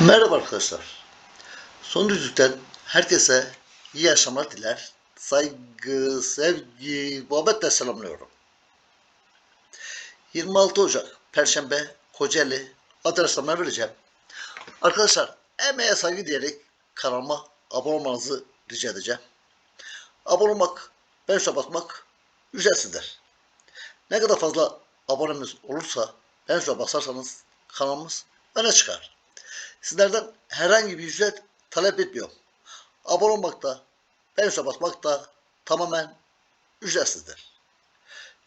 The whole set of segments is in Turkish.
Merhaba arkadaşlar. Son düzlükten herkese iyi yaşamlar diler. Saygı, sevgi, muhabbetle selamlıyorum. 26 Ocak Perşembe Kocaeli adreslerine vereceğim. Arkadaşlar emeğe saygı diyerek kanalıma abone olmanızı rica edeceğim. Abone olmak, ben basmak ücretsizdir. Ne kadar fazla abonemiz olursa ben basarsanız kanalımız öne çıkar. Sizlerden herhangi bir ücret talep etmiyorum. Abone olmak da, beğenişe basmak da tamamen ücretsizdir.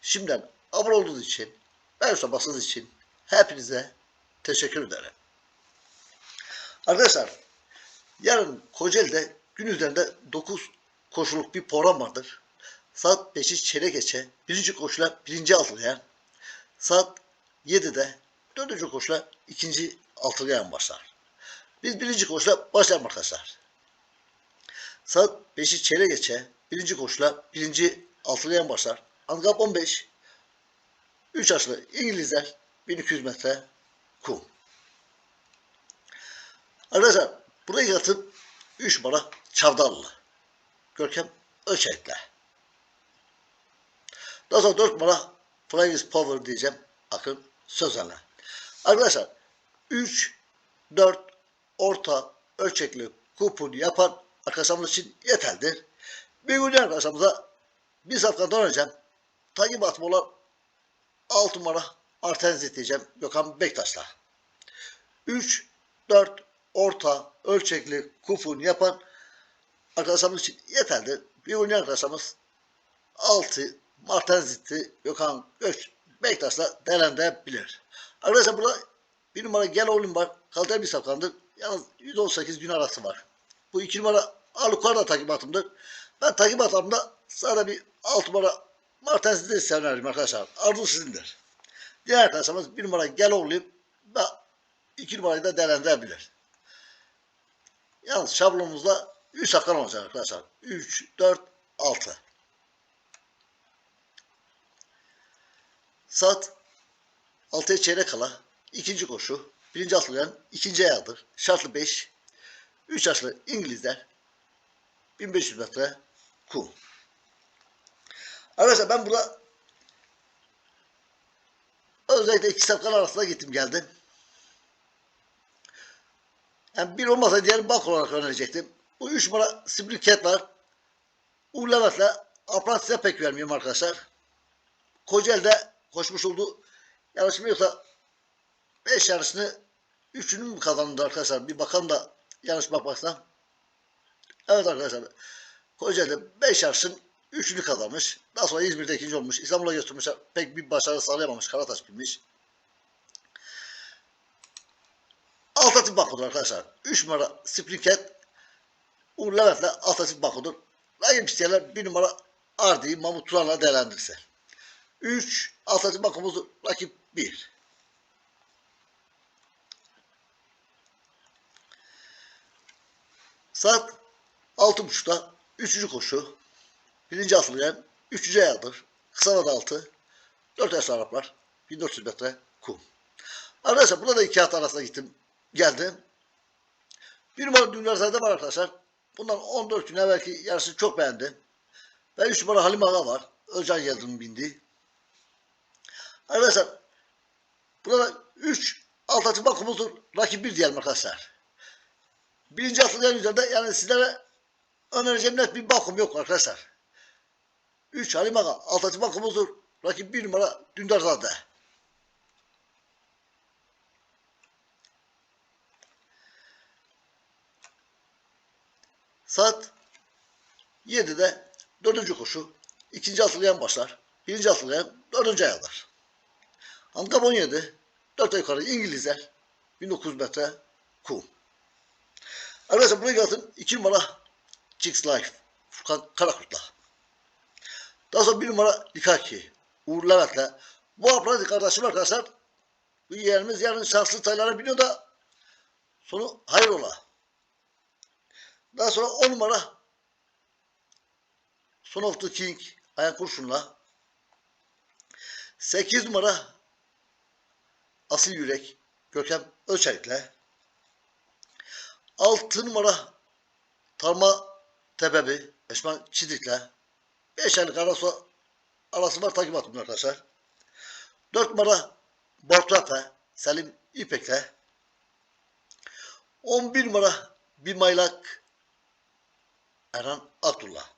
Şimdiden abone olduğunuz için, beğenişe bastığınız için hepinize teşekkür ederim. Arkadaşlar, yarın Kocaeli'de gün üzerinde 9 koşuluk bir program vardır. Saat 5'i çeyrek geçe birinci koşula birinci altılıyan, saat 7'de dördüncü koşula ikinci altılıyan başlar. Biz birinci koşula başlayalım arkadaşlar. Saat 5'i çeyrek geçe birinci koşula birinci altılıyan başlar. Handikap 15. 3 yaşlı İngilizler 1200 metre kum. Arkadaşlar buraya yatıp 3 numara Çavdarlı. Görkem Ölçek'le. Daha sonra 4 numara Flying Power diyeceğim. Akın Sözen'le. Arkadaşlar 3, 4, orta ölçekli kupon yapan arkadaşlarımız için yeterlidir. Bir gün arkadaşlarımıza bir safkandan önce takip atma olan 6 numara Artenzit diyeceğim Gökhan Bektaş'la. 3, 4, orta ölçekli kupon yapan arkadaşlarımız için yeterlidir. Bir gün arkadaşlarımız 6 Martenzit'i Gökhan Göç Bektaş'la değerlendirebilir. Arkadaşlar burada bir numara gel oğlum var. Kaldır bir safkandır. Yalnız 118 gün arası var. Bu iki numara Alukar'da takibatımdır. Ben takibatımda sadece bir 6 numara Martens'i severim arkadaşlar. Arzu sizindir. Diğer arkadaşlarımız bir numara gel oğlum ve iki numarayı da değerlendirebilir. Yalnız şablonumuzda 3 safkan olacak arkadaşlar. 3, 4, 6. Saat 6'ya çeyrek kala ikinci koşu. Birinci atlayan ikinci ayağıdır. Şartlı 5. 3 yaşlı İngilizler 1500 metre kum. Arkadaşlar ben burada özellikle iki safkan arasında gittim geldim. Yani bir olmasa diğer bak olarak önerecektim. Bu 3 numara Spriket var. Uğur Levent'le Aprat size pek vermiyorum arkadaşlar. Kocaeli'de koşmuş oldu. Yanlışım yoksa 5 yarışını 3'ünü mü kazandı arkadaşlar? Bir bakalım da yanlış bakmazsam. Evet arkadaşlar. Kocaeli'de 5 yarışın 3'ünü kazanmış. Daha sonra İzmir'de ikinci olmuş. İstanbul'a götürmüş. Pek bir başarı sağlayamamış. Karataş bilmiş. Altatip Bakudur arkadaşlar. 3 numara Sprinket Uğur Levent'le Altatip Bakudur. Rakip isteyenler 1 numara Ardi Mahmut Turan'la değerlendirse. 3 Altatip Bakumuz rakip 1. Saat 6.30'da 3. koşu. Birinci atlayan 3. ayağıdır. Kısa vada altı. 4 yaşlı Araplar. 1400 metre kum. Arkadaşlar burada da iki at arasında gittim. Geldim. Bir numara Dünyarzade var arkadaşlar. Bundan 14 gün evvelki yarışı çok beğendim. Ve 3 numara Halim Ağa var. Özcan Yıldırım bindi. Arkadaşlar burada 3 alt açı bakumuzdur. Rakip 1 diyelim arkadaşlar. Birinci atlayan üzerinde yani sizlere önereceğim net bir bakum yok arkadaşlar. 3 Halim Ağa alt açı bakumuzdur. Rakip 1 numara Dündarzade. Saat 7'de dördüncü koşu. ikinci atlayan başlar. Birinci atlayan dördüncü ayağıdır. Handikap 17. 4 ay yukarı İngilizler. 1900 metre kum. Arkadaşlar buraya gelsin 2 numara Chicks Life. Furkan Karakurt'la. Daha sonra 1 numara Likaki. Uğur Levent'le. Bu aparatif kardeşim arkadaşlar. Bu yeğenimiz yarın şanslı sayılara biniyor da sonu hayır ola. Daha sonra 10 numara Son of the King Ayan Kurşun'la 8 numara Asil Yürek Görkem Ölçelik'le 6 numara Tarma Tebebi Esma Çidik'le 5 aylık arası, arası var takip attım arkadaşlar. 4 numara Bortrafe Selim İpek'le 11 numara bir maylak Erhan Abdullah.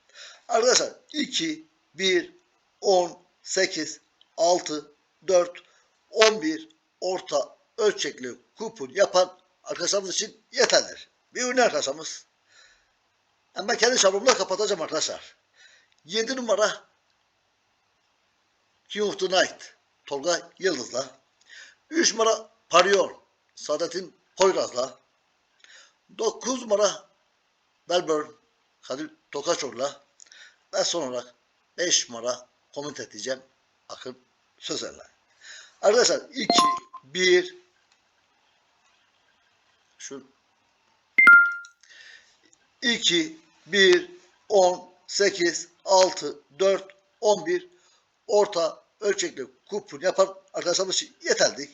Arkadaşlar 2, 1, 10, 8, 6, 4, 11 orta ölçekli kupon yapan arkadaşlarımız için yeterlidir. Bir ürün arkadaşlarımız. Ben kendi şablonumla kapatacağım arkadaşlar. 7 numara King of the Night Tolga Yıldız'la 3 numara Parior Saadettin Poyraz'la 9 numara Melbourne Kadir Tokaçoğlu'la ve son olarak 5 numara komut diyeceğim Akın Sözer'le. Arkadaşlar 2, 1 şu 2, 1, 10, 8, 6, 4, 11 orta ölçekli kupon yapan arkadaşlarımız için yeterli.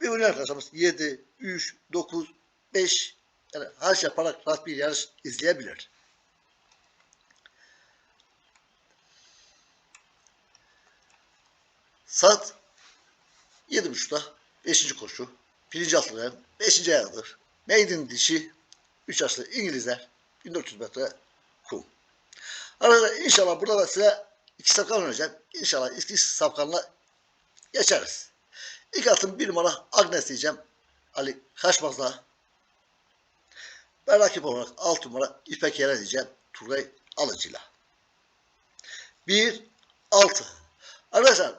Bir ürün arkadaşlarımız 7, 3, 9, 5 yani her şey yaparak rahat bir yarış izleyebilir. Saat 7.30'da 5. koşu. Birinci atlıların 5. ayağıdır. Maiden dişi 3 yaşlı İngilizler 1400 metre kum. Arkadaşlar inşallah burada da size iki sapkan önereceğim. İnşallah iki sapkanla geçeriz. İlk atım bir numara Agnes diyeceğim. Ali Kaçmaz'la. Ben rakip olarak 6 numara İpek Yere diyeceğim. Turgay Alıcı'yla. 1 6 Arkadaşlar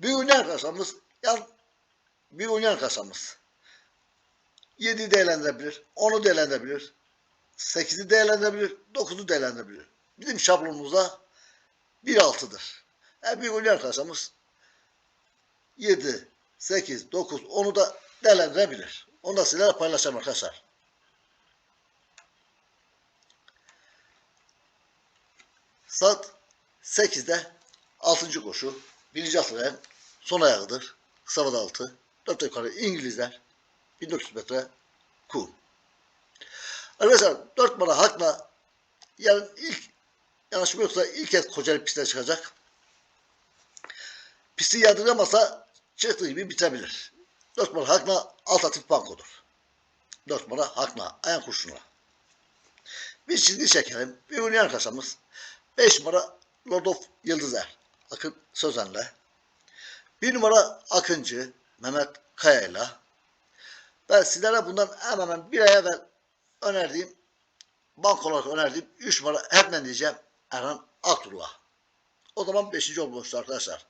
bir oynayan kasamız yan bir oynayan kasamız 7 değerlendirebilir, 10'u değerlendirebilir, 8'i değerlendirebilir, 9'u değerlendirebilir. Bizim şablonumuzda 1.6'dır. Yani bir oynayan kasamız 7, 8, 9, 10'u da değerlendirebilir. Onu da sizlerle paylaşacağım arkadaşlar. Saat 8'de 6. koşu. Birinci atlayan son ayağıdır. Kısa vada altı. Dört yukarı İngilizler. 1400 metre kum. Arkadaşlar 4 numara Hak'la yarın ilk yanlışım yoksa ilk kez Kocaeli pistine çıkacak. Pisti yadırgamasa çıktığı gibi bitebilir. 4 numara Hak'la Altatif Banko'dur. 4 numara Hak'la ayan kurşunla. Bir çizgi çekelim. Bir oynayan kasamız. 5 numara Lord of Yıldızer. Akın Sözen'le. Bir numara Akıncı Mehmet Kaya'yla. Ben sizlere bundan hemen hemen bir ay evvel önerdiğim bank olarak önerdiğim 3 numara Erdmen diyeceğim Erhan Abdullah. O zaman 5. olmuştu arkadaşlar.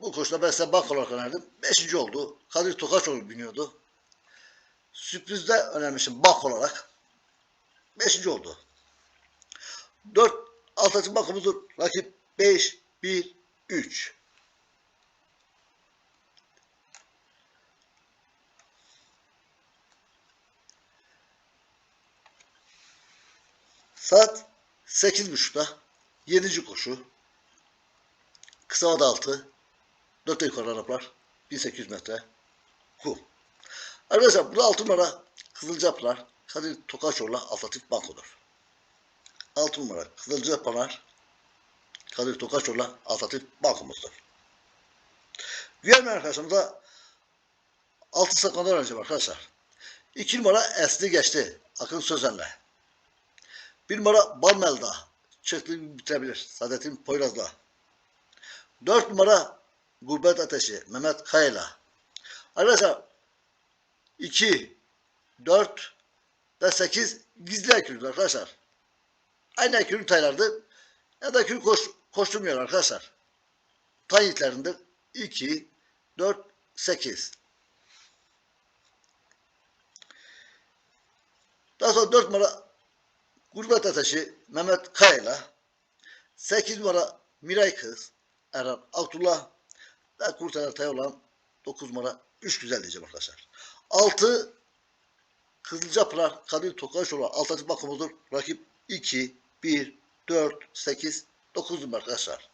Bu koşuda ben size bank olarak önerdim. 5. oldu. Kadir Tokaçoğlu biniyordu. Sürprizde önermişim bank olarak. 5. oldu. 4 Altıncı bankamızdır. Rakip 5, 1, 3. Saat 8.30'da 7. koşu. Kısa vada altı. 4 yukarı Araplar. 1800 metre. Kum. Arkadaşlar bu 6 numara Kızılcaplar. Kadir Tokaçoğlu Altatif Banko'dur. 6 numara Kızılcı Pınar Kadir Tokaçoğlu Altatif Bankomuzdur. Diğer bir arkadaşımız da 6 saklandan önce arkadaşlar. 2 numara Esli geçti. Akın Sözen'le. 1 numara Balmelda. Çıktı bitirebilir. Saadettin Poyraz'la. 4 numara Gurbet Ateşi. Mehmet Kaya'yla. Arkadaşlar 2, 4 ve 8 gizli ekürüdür arkadaşlar. Aynı ekürü taylardır. Ya da ekürü koş, koşturmuyor arkadaşlar. Tay yitlerindir. 2, 4, 8. Daha sonra 4 numara Gurbet Ateşi Mehmet Kaya'yla 8 numara Miray Kız Erhan Abdullah ve Kurtalar Tay olan 9 numara 3 güzel diyeceğim arkadaşlar. 6 Kızılcapınar Kadir Tokaşoğlu Altıncı bakımıdır. Rakip 2, 1, 4, 8, 9 numara arkadaşlar.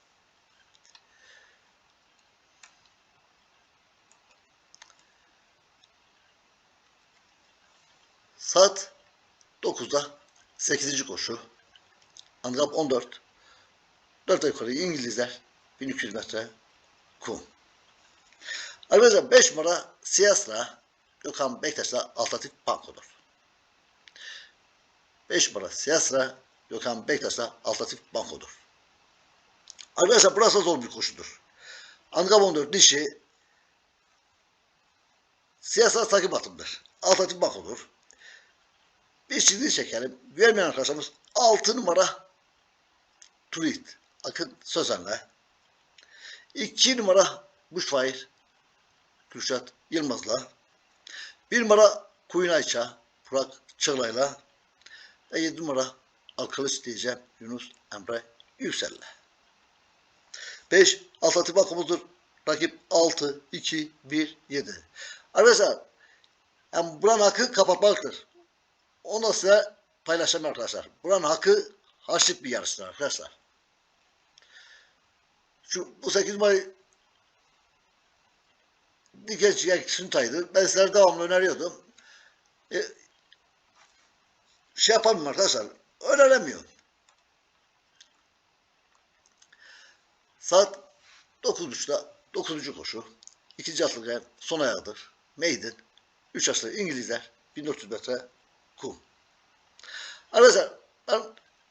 Saat 9'da 8. koşu. Handikap 14. 4 yukarı İngilizler 1200 metre kum. Arkadaşlar 5 numara Siyasla Gökhan Bektaş'la alternatif bankodur. 5 numara Siyasla Gökhan Bektaş'la alternatif bankodur. Arkadaşlar burası zor bir koşudur. Handikap 14 dişi siyasal takip atımdır. Alternatif bankodur. Bir çizgi çekelim. Görmeyen arkadaşlarımız 6 numara Turit. Akın Sözen'le. 2 numara Bushfire Kürşat Yılmaz'la. 1 numara Kuyun Ayça Burak Çağlay'la. Ve 7 numara Alkılıç diyeceğim Yunus Emre Yüksel'le. 5 alternatif bakımızdır. Rakip 6, 2, 1, 7. Arkadaşlar yani buranın hakkı kapatmaktır. Onu size paylaşacağım arkadaşlar. Buranın hakkı haşlık bir yarıştır arkadaşlar. Şu bu 8 May Dikeç Yek Süntay'dı. Ben sizlere devamlı öneriyordum. E, şey yapamıyorum arkadaşlar. Öneremiyorum. Saat 9.30'da 9. koşu. İkinci atlık yer son ayağıdır. Maiden. 3 yaşlı İngilizler. 1400 metre kum. Arkadaşlar ben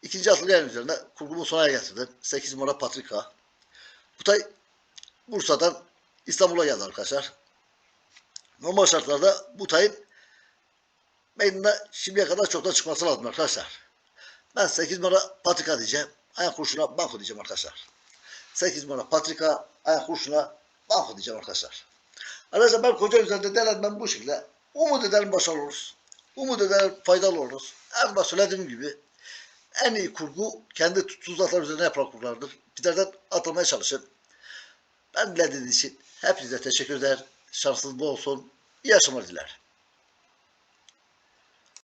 ikinci atlık yerin üzerinde kurgumu sona getirdim. 8 numara Patrika. Bu tay Bursa'dan İstanbul'a geldi arkadaşlar. Normal şartlarda bu tayın Maiden'da şimdiye kadar çoktan çıkması lazım arkadaşlar. Ben 8 numara Patrika diyeceğim. Ayak kurşuna banko diyeceğim arkadaşlar. 8 numara Patrika ayak kurşuna banko diyeceğim arkadaşlar. Arkadaşlar ben koca üzerinde denetmem bu şekilde. Umut ederim başarılı oluruz. Umut ederim faydalı. En başta söylediğim gibi en iyi kurgu kendi tuzaklar üzerine yapılan kurgulardır. Bizlerden atılmaya çalışın. Ben dinlediğiniz için hepinize teşekkür eder. Şansınız olsun. İyi akşamlar dilerim.